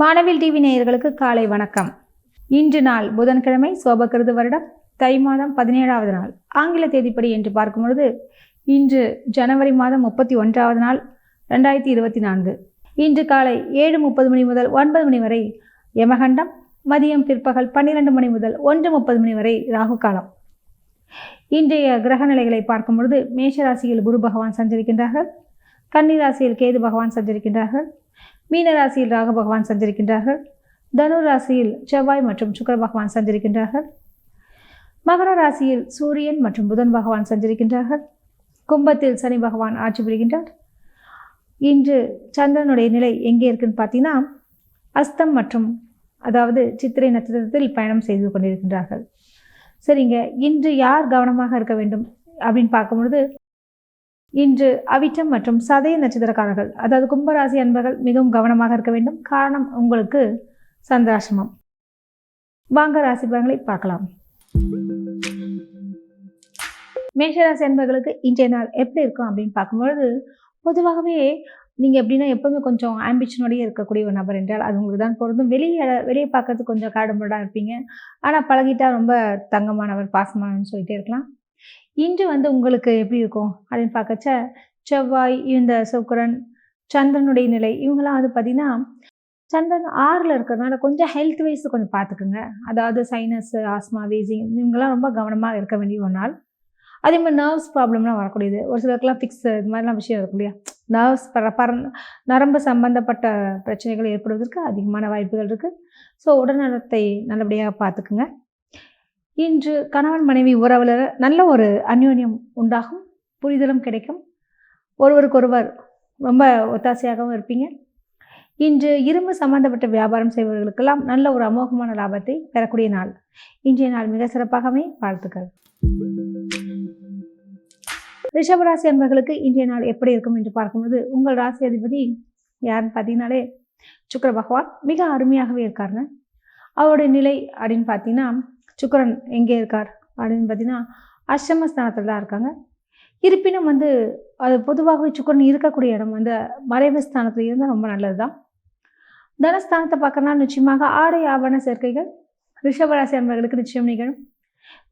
வானவில் டிவி நேயர்களுக்கு காலை வணக்கம். இன்று நாள் புதன்கிழமை சோபகிருது வருடம் தை மாதம் பதினேழாவது நாள். ஆங்கில தேதிப்படி என்று பார்க்கும் பொழுது இன்று ஜனவரி மாதம் முப்பத்தி ஒன்றாவது நாள் ரெண்டாயிரத்தி இருபத்தி நான்கு. இன்று காலை ஏழு முப்பது மணி முதல் ஒன்பது மணி வரை யமகண்டம் மதியம் பிற்பகல் பன்னிரெண்டு மணி முதல் ஒன்று முப்பது மணி வரை ராகு காலம். இன்றைய கிரக நிலைகளை பார்க்கும் பொழுது மேஷ ராசியில் குரு பகவான் சஞ்சரிக்கின்றார்கள். கன்னிராசியில் கேது பகவான் சஞ்சரிக்கின்றார்கள். மீன ராசியில் ராக பகவான் சஞ்சரிக்கின்றார்கள். தனு ராசியில் செவ்வாய் மற்றும் சுக்கர பகவான் சஞ்சரிக்கின்றார்கள். மகர ராசியில் சூரியன் மற்றும் புதன் பகவான் சஞ்சரிக்கின்றார்கள். கும்பத்தில் சனி பகவான் ஆட்சி புரிகின்றார். இன்று சந்திரனுடைய நிலை எங்கே இருக்குன்னு பார்த்தீங்கன்னா அஸ்தம் மற்றும் அதாவது சித்திரை நட்சத்திரத்தில் பயணம் செய்து கொண்டிருக்கின்றார்கள். சரிங்க இன்று யார் கவனமாக இருக்க வேண்டும் அப்படின்னு பார்க்கும்பொழுது இன்று அவிட்டம் மற்றும் சதய நட்சத்திரக்காரர்கள் அதாவது கும்பராசி அன்பர்கள் மிகவும் கவனமாக இருக்க வேண்டும். காரணம் உங்களுக்கு சந்திராசிரமம். வாங்க ராசி பலன்களை பார்க்கலாம். மேஷராசி அன்பர்களுக்கு இன்றைய நாள் எப்படி இருக்கும் அப்படின்னு பார்க்கும்பொழுது பொதுவாகவே நீங்கள் எப்படின்னா எப்போவுமே கொஞ்சம் ஆம்பிஷனோடய இருக்கக்கூடிய ஒரு நபர் என்றால் அது உங்களுக்கு தான் பொருந்தும். வெளியே வெளியே பார்க்கறதுக்கு கொஞ்சம் காடுமுரடாக இருப்பீங்க. ஆனால் பழகிட்டா ரொம்ப தங்கமானவர் பாசமானவர்னு சொல்லிட்டே இருக்கலாம். இன்று வந்து உங்களுக்கு எப்படி இருக்கும் அப்படின்னு பார்க்கச்ச செவ்வாய் இந்த சுக்கரன் சந்திரனுடைய நிலை இவங்கெல்லாம் வந்து பார்த்திங்கன்னா சந்திரன் ஆறில் இருக்கிறதுனால கொஞ்சம் ஹெல்த் வைஸ் கொஞ்சம் பார்த்துக்குங்க. அதாவது சைனஸ் ஆஸ்மா வீசிங் இவங்கெல்லாம் ரொம்ப கவனமாக இருக்க வேண்டிய ஒரு நாள். அதே மாதிரி நர்வ்ஸ் ப்ராப்ளம்லாம் வரக்கூடியது. ஒரு சிலருக்குலாம் ஃபிக்ஸ் இது மாதிரிலாம் விஷயம் இருக்கும் இல்லையா? நர்வ்ஸ் பர பர நரம்பு சம்பந்தப்பட்ட பிரச்சனைகள் ஏற்படுவதற்கு அதிகமான வாய்ப்புகள் இருக்குது ஸோ உடல்நலத்தை நல்லபடியாக பார்த்துக்குங்க. இன்று கணவன் மனைவி உறவில் நல்ல ஒரு அந்யோன்யம் உண்டாகும் புரிதலும் கிடைக்கும். ஒருவருக்கொருவர் ரொம்ப ஒத்தாசையாகவும் இருப்பீங்க. இன்று இரும்பு சம்பந்தப்பட்ட வியாபாரம் செய்பவர்களுக்கெல்லாம் நல்ல ஒரு அமோகமான லாபத்தை பெறக்கூடிய நாள். இன்றைய நாள் மிக சிறப்பாகவே வாழ்த்துக்கள். ரிஷபராசி அன்பர்களுக்கு இன்றைய நாள் எப்படி இருக்கும் என்று பார்க்கும்போது உங்கள் ராசி அதிபதி யாருன்னு பார்த்தீங்கன்னாலே சுக்கர பகவான் மிக அருமையாகவே இருக்காருங்க. அவருடைய நிலை அப்படின்னு பார்த்தீங்கன்னா சுக்கரன் எங்கே இருக்கார் அப்படின்னு பார்த்தீங்கன்னா அஷ்டமஸ்தானத்தில் தான் இருக்காங்க. இருப்பினும் வந்து அது பொதுவாகவே சுக்கரன் இருக்கக்கூடிய இடம் வந்து மறைவு ஸ்தானத்தில் இருந்தால் ரொம்ப நல்லது தான் தனஸ்தானத்தை பார்க்கறனா நிச்சயமாக ஆடை ஆபரண சேர்க்கைகள் ரிஷபராசி அன்பர்களுக்கு நிச்சயம் நிகழும்.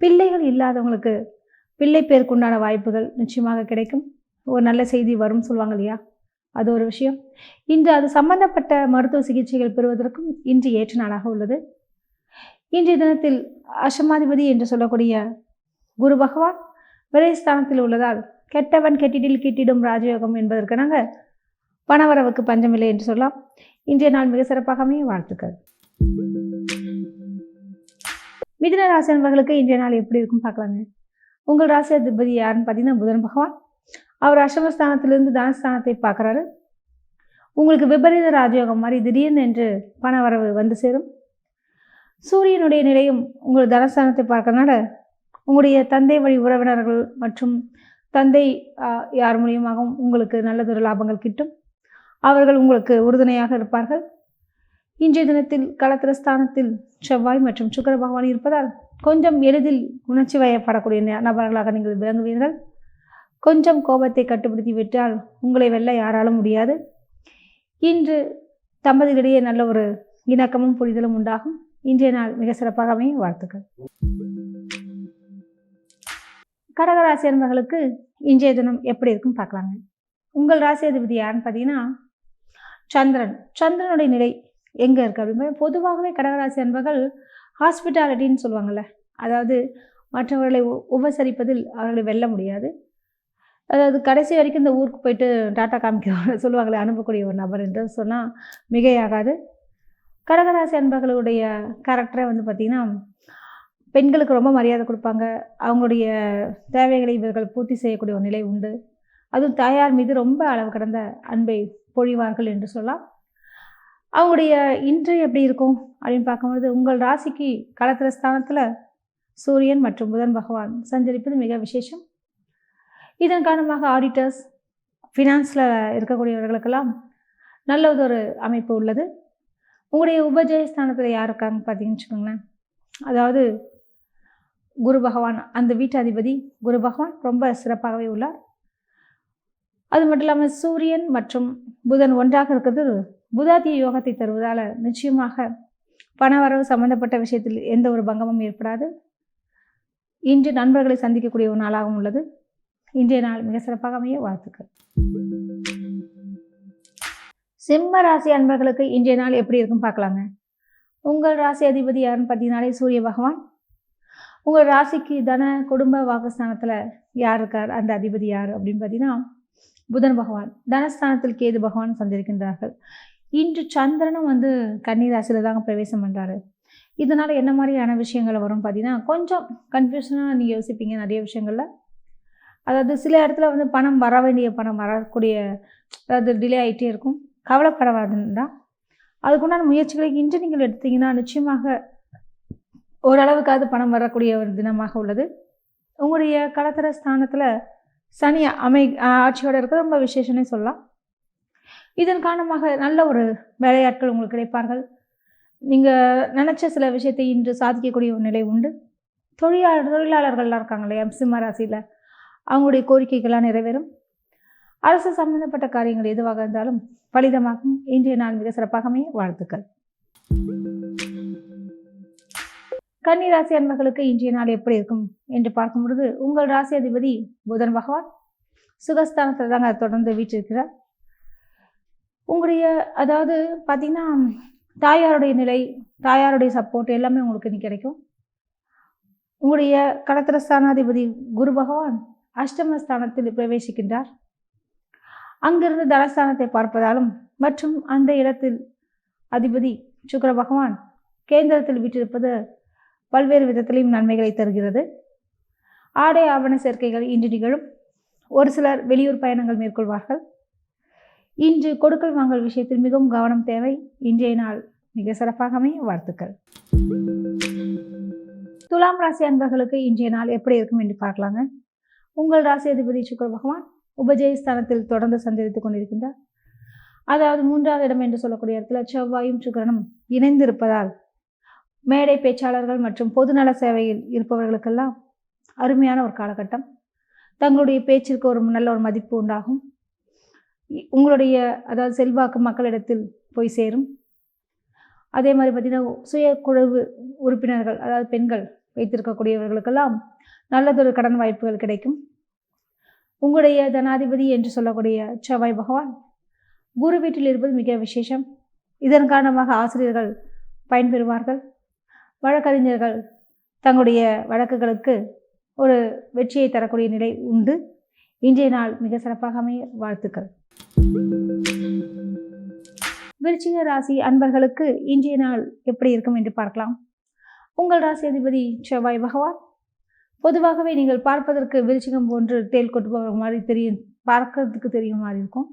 பிள்ளைகள் இல்லாதவங்களுக்கு பிள்ளை பேருக்குண்டான வாய்ப்புகள் நிச்சயமாக கிடைக்கும். ஒரு நல்ல செய்தி வரும் சொல்லுவாங்க இல்லையா? அது ஒரு விஷயம். இன்று அது சம்பந்தப்பட்ட மருத்துவ சிகிச்சைகள் பெறுவதற்கும் இன்று ஏற்ற நாளாக உள்ளது. இன்றைய தினத்தில் அசமாதிபதி என்று சொல்லக்கூடிய குரு பகவான் விரைஸ்தானத்தில் உள்ளதால் கெட்டவன் கெட்டிடில் கிட்டிடும் ராஜயோகம் என்பதற்கு நாங்கள் பணவரவுக்கு பஞ்சமில்லை என்று சொல்லலாம். இன்றைய நாள் மிக சிறப்பாகவே வாழ்த்துக்கள். மிதுன ராசி நண்பர்களுக்கு இன்றைய நாள் எப்படி இருக்கும் பார்க்கலாங்க. உங்கள் ராசி அதிபதி யாருன்னு பார்த்தீங்கன்னா புதன் பகவான். அவர் அஷ்டமஸ்தானத்திலிருந்து தனஸ்தானத்தை பார்க்குறாரு. உங்களுக்கு விபரீத ராஜயோகம் மாதிரி திடீர்னு என்று பண வரவு வந்து சேரும். சூரியனுடைய நிலையும் உங்கள் தனஸ்தானத்தை பார்க்கறதுனால உங்களுடைய தந்தை வழி உறவினர்கள் மற்றும் தந்தை யார் மூலியமாகவும் உங்களுக்கு நல்லதொரு லாபங்கள் கிட்டும். அவர்கள் உங்களுக்கு உறுதுணையாக இருப்பார்கள். இன்றைய தினத்தில் களத்திரஸ்தானத்தில் செவ்வாய் மற்றும் சுக்கர பகவான் இருப்பதால் கொஞ்சம் எளிதில் உணர்ச்சி வயப்படக்கூடிய நபர்களாக நீங்கள் விளங்குவீர்கள். கொஞ்சம் கோபத்தை கட்டுப்படுத்தி விட்டால் உங்களை வெல்ல யாராலும் முடியாது. இன்று தம்பதிகளிடையே நல்ல ஒரு இணக்கமும் புரிதலும் உண்டாகும். இன்றைய நாள் மிக சிறப்பாகவே வாழ்த்துக்கள். கடகராசி அன்பர்களுக்கு இன்றைய தினம் எப்படி இருக்கும் பார்க்கலாங்க. உங்கள் ராசி அதிபதி யாருன்னு பார்த்தீங்கன்னா சந்திரன். சந்திரனுடைய நிலை எங்கே இருக்குது அப்படின்னு பொதுவாகவே கடகராசி அன்பர்கள் ஹாஸ்பிட்டாலிட்டின்னு சொல்லுவாங்கள்ல அதாவது மற்றவர்களை உபசரிப்பதில் அவர்களை வெல்ல முடியாது. அதாவது கடைசி வரைக்கும் இந்த ஊருக்கு போயிட்டு டாட்டா காமிக்க சொல்லுவாங்களே அனுப்பக்கூடிய ஒரு நபர் என்று சொன்னால் மிகையாகாது. கடகராசி அன்பர்களுடைய கேரக்டரை வந்து பார்த்திங்கன்னா பெண்களுக்கு ரொம்ப மரியாதை கொடுப்பாங்க. அவங்களுடைய தேவைகளை இவர்கள் பூர்த்தி செய்யக்கூடிய ஒரு நிலை உண்டு. அதுவும் தாயார் மீது ரொம்ப அளவு கடந்த அன்பை பொழிவார்கள் என்று சொல்லலாம். அவங்களுடைய இன்று எப்படி இருக்கும் அப்படின்னு பார்க்கும்போது உங்கள் ராசிக்கு களத்திர ஸ்தானத்தில் சூரியன் மற்றும் புதன் பகவான் சஞ்சரிப்பது மிக விசேஷம். இதன் காரணமாக ஆடிட்டர்ஸ் ஃபினான்ஸில் இருக்கக்கூடியவர்களுக்கெல்லாம் நல்லதொரு அமைப்பு உள்ளது. உங்களுடைய உபஜயஸ்தானத்தில் யார் இருக்காங்க பார்த்தீங்கன்னு வச்சுக்கோங்களேன். அதாவது குரு பகவான் அந்த வீட்டு அதிபதி குரு பகவான் ரொம்ப சிறப்பாகவே உள்ளார். அது மட்டும் இல்லாமல் சூரியன் மற்றும் புதன் ஒன்றாக இருக்கிறது புதாதிய யோகத்தை தருவதால் நிச்சயமாக பணவரவு சம்பந்தப்பட்ட விஷயத்தில் எந்த ஒரு பங்கமும் ஏற்படாது. இன்று நண்பர்களை சந்திக்கக்கூடிய ஒரு நாளாகவும் உள்ளது. இன்றைய நாள் மிக சிறப்பாக அமைய வாழ்த்துக்கள். சிம்ம ராசி அன்பர்களுக்கு இன்றைய நாள் எப்படி இருக்கும் பார்க்கலாங்க. உங்கள் ராசி அதிபதி யாருன்னு பார்த்தீங்கனாலே சூரிய பகவான். உங்கள் ராசிக்கு தன குடும்ப வாக்குஸ்தானத்தில் யார் இருக்கார்? அந்த அதிபதி யார் அப்படின்னு பார்த்தீங்கன்னா புதன் பகவான். தனஸ்தானத்தில் கேது பகவான் சந்திருக்கின்றார்கள் இன்று சந்திரனும் வந்து கன்னி ராசியில் தாங்க பிரவேசம் பண்ணுறாரு இதனால் என்ன மாதிரியான விஷயங்கள் வரும் பார்த்தீங்கன்னா கொஞ்சம் கன்ஃபியூஷனாக நீங்கள் யோசிப்பீங்க நிறைய விஷயங்களில். அதாவது சில இடத்துல வந்து பணம் வர வேண்டிய பணம் வரக்கூடிய அதாவது டிலே ஆகிட்டே இருக்கும். கவலைப்படவாதுன்னா அதுக்குண்டான முயற்சிகளை இன்று நீங்கள் எடுத்தீங்கன்னா நிச்சயமாக ஓரளவுக்காவது பணம் வரக்கூடிய ஒரு தினமாக உள்ளது. உங்களுடைய கலத்தர ஸ்தானத்தில் சனி அமை ஆட்சியோடு இருக்கிறது. ரொம்ப விசேஷனே சொல்லலாம். இதன் காரணமாக நல்ல ஒரு வேலையாட்கள் உங்களுக்கு கிடைப்பார்கள். நீங்கள் நினச்ச சில விஷயத்தை இன்று சாதிக்கக்கூடிய ஒரு நிலை உண்டு. தொழிலாளர் தொழிலாளர்கள்லாம் இருக்காங்க இல்லையா? சிம்ம ராசியில். அவங்களுடைய கோரிக்கைகள்லாம் நிறைவேறும். அரசு சம்பந்தப்பட்ட காரியங்கள் எதுவாக இருந்தாலும் பலிதமாகும். இன்றைய நாள் மிக சிறப்பாகவே வாழ்த்துக்கள். கன்னி ராசி அன்பர்களுக்கு இன்றைய நாள் எப்படி இருக்கும் என்று பார்க்கும் பொழுது உங்கள் ராசி அதிபதி புதன் பகவான் சுகஸ்தானத்தில் தாங்க தொடர்ந்து வீற்றிருக்கிறார். உங்களுடைய அதாவது பார்த்தீங்கன்னா தாயாருடைய நிலை தாயாருடைய சப்போர்ட் எல்லாமே உங்களுக்கு இன்னைக்கு கிடைக்கும். உங்களுடைய கடத்திர ஸ்தானாதிபதி குரு பகவான் அஷ்டமஸ்தானத்தில் பிரவேசிக்கின்றார். அங்கிருந்து தனஸ்தானத்தை பார்ப்பதாலும் மற்றும் அந்த இடத்தில் அதிபதி சுக்கர பகவான் கேந்திரத்தில் விட்டிருப்பது பல்வேறு விதத்திலையும் நன்மைகளை தருகிறது. ஆடை ஆவண சேர்க்கைகள் இன்று நிகழும். ஒரு சிலர் வெளியூர் பயணங்கள் மேற்கொள்வார்கள். இன்று கொடுக்கல் வாங்கல் விஷயத்தில் மிகவும் கவனம் தேவை. இன்றைய நாள் மிக சிறப்பாகவே வாழ்த்துக்கள். துலாம் ராசி அன்பர்களுக்கு இன்றைய நாள் எப்படி இருக்கும் என்று பார்க்கலாங்க. உங்கள் ராசி அதிபதி சுக்கர பகவான் உபஜெயஸ்தானத்தில் தொடர்ந்து சந்தித்துக் கொண்டிருக்கின்றார். அதாவது மூன்றாவது இடம் என்று சொல்லக்கூடிய இடத்துல செவ்வாயும் சுக்கரனும் இணைந்திருப்பதால் மேடை பேச்சாளர்கள் மற்றும் பொதுநல சேவையில் இருப்பவர்களுக்கெல்லாம் அருமையான ஒரு காலகட்டம். தங்களுடைய பேச்சிற்கு ஒரு நல்ல ஒரு மதிப்பு உண்டாகும். உங்களுடைய அதாவது செல்வாக்கு மக்களிடத்தில் போய் சேரும். அதே மாதிரி பார்த்திங்கன்னா சுய குழு உறுப்பினர்கள் அதாவது பெண்கள் வைத்திருக்கக்கூடியவர்களுக்கெல்லாம் நல்லதொரு கடன் வாய்ப்புகள் கிடைக்கும். உங்களுடைய தனாதிபதி என்று சொல்லக்கூடிய செவ்வாய் பகவான் குரு வீட்டில் இருப்பது மிக விசேஷம். இதன் காரணமாக ஆசிரியர்கள் பயன்பெறுவார்கள். வழக்கறிஞர்கள் தங்களுடைய வழக்குகளுக்கு ஒரு வெற்றியை தரக்கூடிய நிலை உண்டு. இன்றைய நாள் மிக சிறப்பாக அமைய வாழ்த்துக்கள். விருச்சிக ராசி அன்பர்களுக்கு இன்றைய நாள் எப்படி இருக்கும் என்று பார்க்கலாம். உங்கள் ராசி அதிபதி செவ்வாய் பகவான் பொதுவாகவே நீங்கள் பார்ப்பதற்கு விருச்சிகம் போன்று தேல் கொட்டுபவர் மாதிரி தெரியும் பார்க்கறதுக்கு தெரியும் மாதிரி இருக்கும்.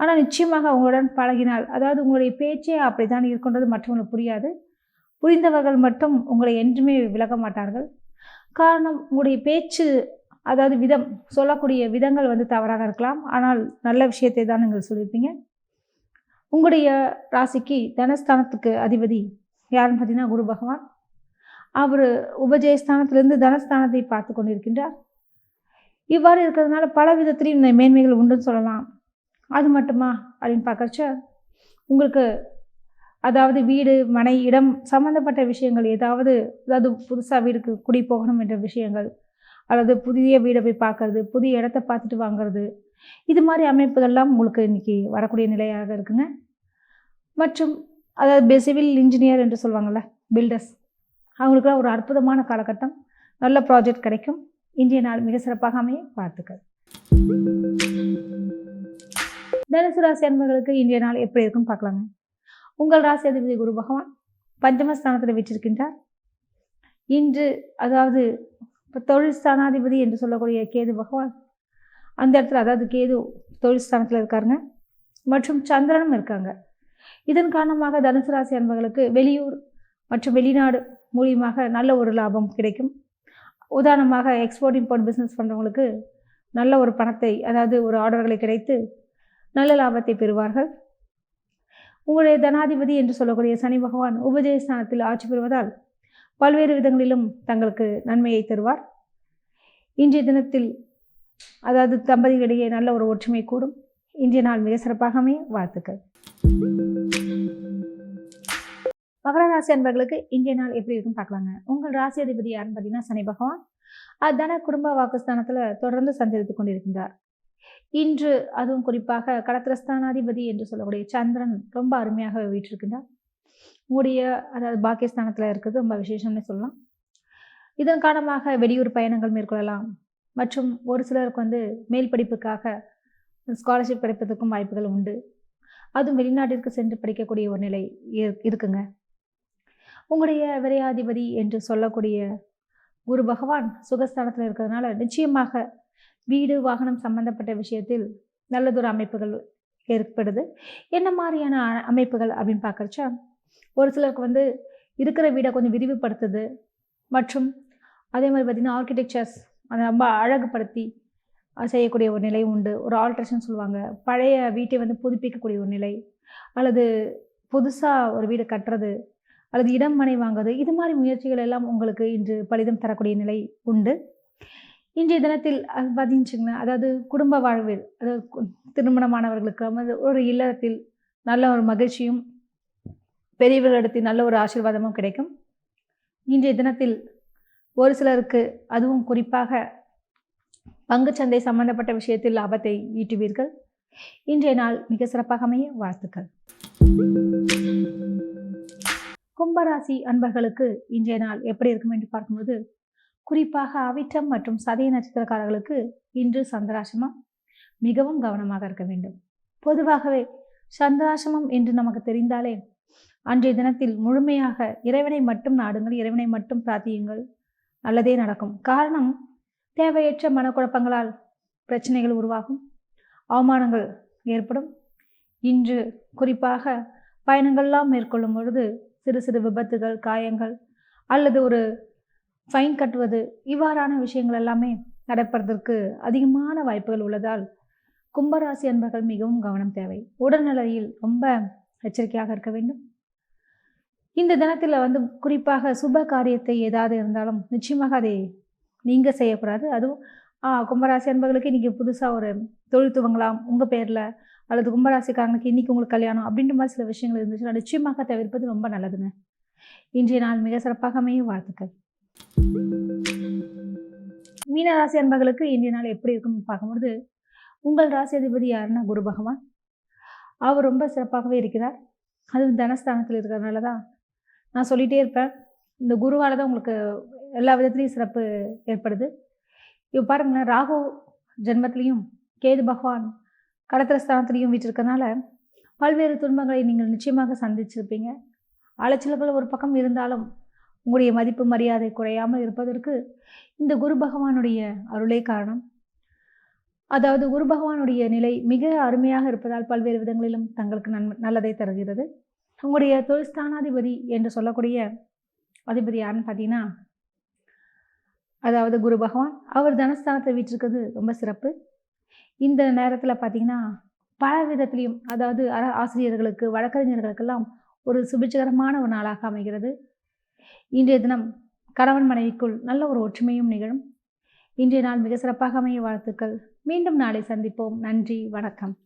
ஆனால் நிச்சயமாக உங்களுடன் பழகினால் அதாவது உங்களுடைய பேச்சே அப்படித்தான் இருக்கின்றது மற்றவங்களுக்கு புரியாது. புரிந்தவர்கள் மட்டும் உங்களை என்றுமே விலக மாட்டார்கள். காரணம் உங்களுடைய பேச்சு அதாவது விதம் சொல்லக்கூடிய விதங்கள் வந்து தவறாக இருக்கலாம். ஆனால் நல்ல விஷயத்தை தான் நீங்கள் சொல்லியிருப்பீங்க. உங்களுடைய ராசிக்கு தனஸ்தானத்துக்கு அதிபதி யாருன்னு பார்த்தீங்கன்னா குரு பகவான். அவர் உபஜயஸ்தானத்திலிருந்து தனஸ்தானத்தை பார்த்து கொண்டிருக்கின்றார். இவ்வாறு இருக்கிறதுனால பல விதத்திலையும் இந்த மேன்மைகள் உண்டுன்னு சொல்லலாம். அது மட்டுமா அப்படின்னு பார்க்கறச்ச உங்களுக்கு அதாவது வீடு மனை இடம் சம்மந்தப்பட்ட விஷயங்கள் ஏதாவது அதாவது புதுசாக வீடுக்கு குடி போகணும் என்ற விஷயங்கள் அல்லது புதிய வீடை போய் பார்க்கறது புதிய இடத்த பார்த்துட்டு வாங்குறது இது மாதிரி அமைப்புகள்லாம் உங்களுக்கு இன்றைக்கி வரக்கூடிய நிலையாக இருக்குங்க. மற்றும் அதாவது சிவில் இன்ஜினியர் என்று சொல்லுவாங்கள்ல பில்டர்ஸ் அவங்களுக்குலாம் ஒரு அற்புதமான காலகட்டம் நல்ல ப்ராஜெக்ட் கிடைக்கும். இன்றைய நாள் மிக சிறப்பாக அமைய வாழ்த்துக்கள். தனுசு ராசி அன்பர்களுக்கு இன்றைய நாள் எப்படி இருக்குன்னு பார்க்கலாங்க. உங்கள் ராசி அதிபதி குரு பகவான் பஞ்சமஸ்தானத்தில் வச்சிருக்கின்றார் இன்று அதாவது இப்போ தொழில் ஸ்தானாதிபதி என்று சொல்லக்கூடிய கேது பகவான் அந்த இடத்துல அதாவது கேது தொழில் ஸ்தானத்தில் இருக்காருங்க. மற்றும் சந்திரனும் இருக்காங்க. இதன் காரணமாக தனுசு ராசி அன்பர்களுக்கு வெளியூர் மற்றும் வெளிநாடு மூலியமாக நல்ல ஒரு லாபம் கிடைக்கும். உதாரணமாக எக்ஸ்போர்ட் இம்போர்ட் பிஸ்னஸ் பண்ணுறவங்களுக்கு நல்ல ஒரு பணத்தை அதாவது ஒரு ஆர்டர்களை கிடைத்து நல்ல லாபத்தை பெறுவார்கள். உங்களுடைய தனாதிபதி என்று சொல்லக்கூடிய சனி பகவான் உபஜயஸ்தானத்தில் ஆட்சி பெறுவதால் பல்வேறு விதங்களிலும் தங்களுக்கு நன்மையை தருவார். இன்றைய தினத்தில் அதாவது தம்பதிகளிடையே நல்ல ஒரு ஒற்றுமை கூடும். இன்றைய நாள் மிக சிறப்பாகவே வாழ்த்துக்கள். மகர ராசி அன்பர்களுக்கு இன்றைய நாள் எப்படி இருக்குன்னு பார்க்கலாங்க. உங்கள் ராசி அதிபதி யாருன்னு பார்த்தீங்கன்னா சனி பகவான். அதுதான குடும்ப வாக்குஸ்தானத்தில் தொடர்ந்து சஞ்சரித்து கொண்டிருக்கின்றார். இன்று அதுவும் குறிப்பாக கடத்திரஸ்தானாதிபதி என்று சொல்லக்கூடிய சந்திரன் ரொம்ப அருமையாக வீற்றிருக்கின்றார். மூடிய அதாவது பாக்கியஸ்தானத்தில் இருக்கிறது ரொம்ப விசேஷம்னு சொல்லலாம். இதன் காரணமாக வெளியூர் பயணங்கள் மேற்கொள்ளலாம். மற்றும் ஒரு சிலருக்கு வந்து மேல் படிப்புக்காக ஸ்காலர்ஷிப் கிடைப்பதற்கும் வாய்ப்புகள் உண்டு. அதுவும் வெளிநாட்டிற்கு சென்று படிக்கக்கூடிய ஒரு நிலை இரு- இருக்குங்க. உங்களுடைய விரையாதிபதி என்று சொல்லக்கூடிய குரு பகவான் சுகஸ்தானத்தில் இருக்கிறதுனால நிச்சயமாக வீடு வாகனம் சம்பந்தப்பட்ட விஷயத்தில் நல்லதொரு அமைப்புகள் ஏற்படுது. என்ன மாதிரியான அமைப்புகள் அப்படின்னு பார்க்குறச்சா ஒரு சிலருக்கு வந்து இருக்கிற வீடை கொஞ்சம் விரிவுபடுத்துது மற்றும் அதே மாதிரி பார்த்திங்கன்னா ஆர்கிடெக்சர்ஸ் அதை ரொம்ப அழகுபடுத்தி செய்யக்கூடிய ஒரு நிலை உண்டு. ஒரு ஆல்ட்ரேஷன் சொல்லுவாங்க. பழைய வீட்டை வந்து புதுப்பிக்கக்கூடிய ஒரு நிலை அல்லது புதுசாக ஒரு வீடு கட்டுறது அல்லது இடம் மனை வாங்குவது இது மாதிரி முயற்சிகள் எல்லாம் உங்களுக்கு இன்று பலிதம் தரக்கூடிய நிலை உண்டு. இன்றைய தினத்தில் அது அதாவது குடும்ப வாழ்வில் அதாவது திருமணமானவர்களுக்கு ஒரு இல்லறத்தில் நல்ல ஒரு மகிழ்ச்சியும் பெரியவர்களிடத்தில் நல்ல ஒரு ஆசீர்வாதமும் கிடைக்கும். இன்றைய தினத்தில் ஒரு சிலருக்கு அதுவும் குறிப்பாக பங்குச்சந்தை சம்பந்தப்பட்ட விஷயத்தில் லாபத்தை ஈட்டுவீர்கள். இன்றைய நாள் மிக சிறப்பாக அமைய வாழ்த்துக்கள். கும்பராசி அன்பர்களுக்கு இன்றைய நாள் எப்படி இருக்கும் என்று பார்க்கும்போது குறிப்பாக அவிட்டம் மற்றும் சதய நட்சத்திரக்காரர்களுக்கு இன்று சந்திராசிரமம் மிகவும் கவனமாக இருக்க வேண்டும். பொதுவாகவே சந்திராசிரமம் என்று நமக்கு தெரிந்தாலே அன்றைய தினத்தில் முழுமையாக இறைவனை மட்டும் நாடுங்கள் இறைவனை மட்டும் பிரார்த்தியுங்கள் நல்லதே நடக்கும். காரணம் தேவையற்ற மனக்குழப்பங்களால் பிரச்சனைகள் உருவாகும் அவமானங்கள் ஏற்படும். இன்று குறிப்பாக பயணங்கள்லாம் மேற்கொள்ளும் பொழுது சிறு சிறு விபத்துகள் காயங்கள் அல்லது ஒரு ஃபைன் கட்டுவது இவ்வாறான விஷயங்கள் எல்லாமே நடப்பதற்கு அதிகமான வாய்ப்புகள் உள்ளதால் கும்பராசி அன்பர்கள் மிகவும் கவனம் தேவை. உடல்நிலையில் ரொம்ப எச்சரிக்கையாக இருக்க வேண்டும். இந்த தினத்தில் வந்து குறிப்பாக சுப காரியத்தை ஏதாவது இருந்தாலும் நிச்சயமாக அதை நீங்கள் செய்யக்கூடாது. அதுவும் கும்பராசி அன்பர்களுக்கு இன்றைக்கி புதுசாக ஒரு தொழில் துவங்கலாம். உங்கள் பேரில் அல்லது கும்பராசிக்காரனுக்கு இன்றைக்கி உங்களுக்கு கல்யாணம் அப்படின்ற மாதிரி சில விஷயங்கள் இருந்துச்சுன்னா நிச்சயமாக தவிர்ப்பது ரொம்ப நல்லதுங்க. இன்றைய நாள் மிக சிறப்பாக அமையும். வாழ்த்துக்கள். மீனராசி அன்பர்களுக்கு இன்றைய நாள் எப்படி இருக்கும்னு பார்க்கும்போது உங்கள் ராசி அதிபதி யாருன்னா குரு பகவான். அவர் ரொம்ப சிறப்பாகவே இருக்கிறார். அதுவும் தனஸ்தானத்தில் இருக்கிறதுனால தான் நான் சொல்லிகிட்டே இருப்பேன். இந்த குருவால் தான் உங்களுக்கு எல்லா விதத்துலேயும் சிறப்பு ஏற்படுது. இப்போ பாருங்களேன் ராகு ஜென்மத்திலையும் கேது பகவான் கடத்திரஸ்தானத்திலையும் வீட்டிருக்கனால பல்வேறு துன்பங்களை நீங்கள் நிச்சயமாக சந்திச்சிருப்பீங்க. அலைச்சல்கள் ஒரு பக்கம் இருந்தாலும் உங்களுடைய மதிப்பு மரியாதை குறையாமல் இருப்பதற்கு இந்த குரு பகவானுடைய அருளே காரணம். அதாவது குரு பகவானுடைய நிலை மிக அருமையாக இருப்பதால் பல்வேறு விதங்களிலும் தங்களுக்கு நன் நல்லதை தருகிறது. உங்களுடைய தொழில் ஸ்தானாதிபதி என்று சொல்லக்கூடிய அதிபதி யாருன்னு பார்த்தீங்கன்னா அதாவது குரு பகவான் அவர் தனஸ்தானத்தை வீற்றிருக்கிறது ரொம்ப சிறப்பு. இந்த நேரத்தில் பார்த்தீங்கன்னா பல விதத்திலையும் அதாவது ஆசிரியர்களுக்கு வழக்கறிஞர்களுக்கெல்லாம் ஒரு சுபிட்சகரமான ஒரு நாளாக அமைகிறது. இன்றைய தினம் கணவன் மனைவிக்குள் நல்ல ஒரு ஒற்றுமையும் நிகழும். இன்றைய நாள் மிக சிறப்பாக அமைய வாழ்த்துக்கள். மீண்டும் நாளை சந்திப்போம். நன்றி. வணக்கம்.